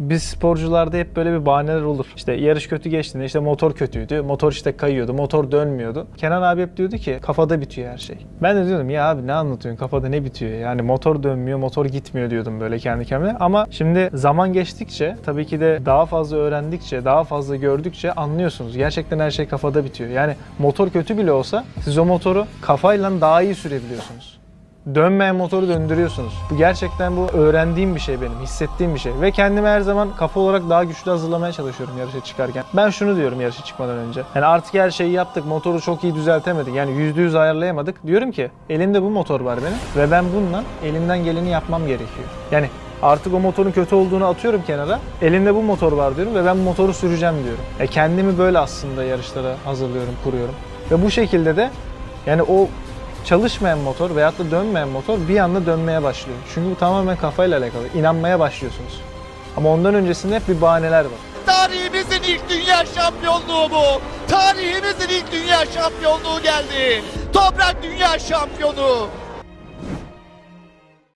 Biz sporcularda hep böyle bir bahaneler olur. İşte yarış kötü geçtiğinde işte motor kötüydü. Motor işte kayıyordu. Motor dönmüyordu. Kenan abi hep diyordu ki kafada bitiyor her şey. Ben de diyordum ya abi ne anlatıyorsun kafada ne bitiyor? Yani motor dönmüyor, motor gitmiyor diyordum böyle kendi kendime. Ama şimdi zaman geçtikçe tabii ki de daha fazla öğrendikçe, daha fazla gördükçe anlıyorsunuz. Gerçekten her şey kafada bitiyor. Yani motor kötü bile olsa siz o motoru kafayla daha iyi sürebiliyorsunuz. Dönmeyen motoru döndürüyorsunuz. Bu gerçekten bu öğrendiğim bir şey benim, hissettiğim bir şey. Ve kendimi her zaman kafa olarak daha güçlü hazırlamaya çalışıyorum yarışa çıkarken. Ben şunu diyorum yarışa çıkmadan önce. Yani artık her şeyi yaptık, motoru çok iyi düzeltemedik. Yani %100 ayarlayamadık. Diyorum ki elimde bu motor var benim ve ben bununla elimden geleni yapmam gerekiyor. Yani Artık o motorun kötü olduğunu atıyorum kenara. Elimde bu motor var diyorum ve ben motoru süreceğim diyorum. E kendimi böyle aslında yarışlara hazırlıyorum, kuruyorum. Ve bu şekilde de yani o çalışmayan motor veyahut da dönmeyen motor bir anda dönmeye başlıyor. Çünkü bu tamamen kafayla alakalı. İnanmaya başlıyorsunuz. Ama ondan öncesinde hep bir bahaneler var. Tarihimizin ilk dünya şampiyonluğu bu. Tarihimizin ilk dünya şampiyonluğu geldi. Toprak dünya şampiyonu.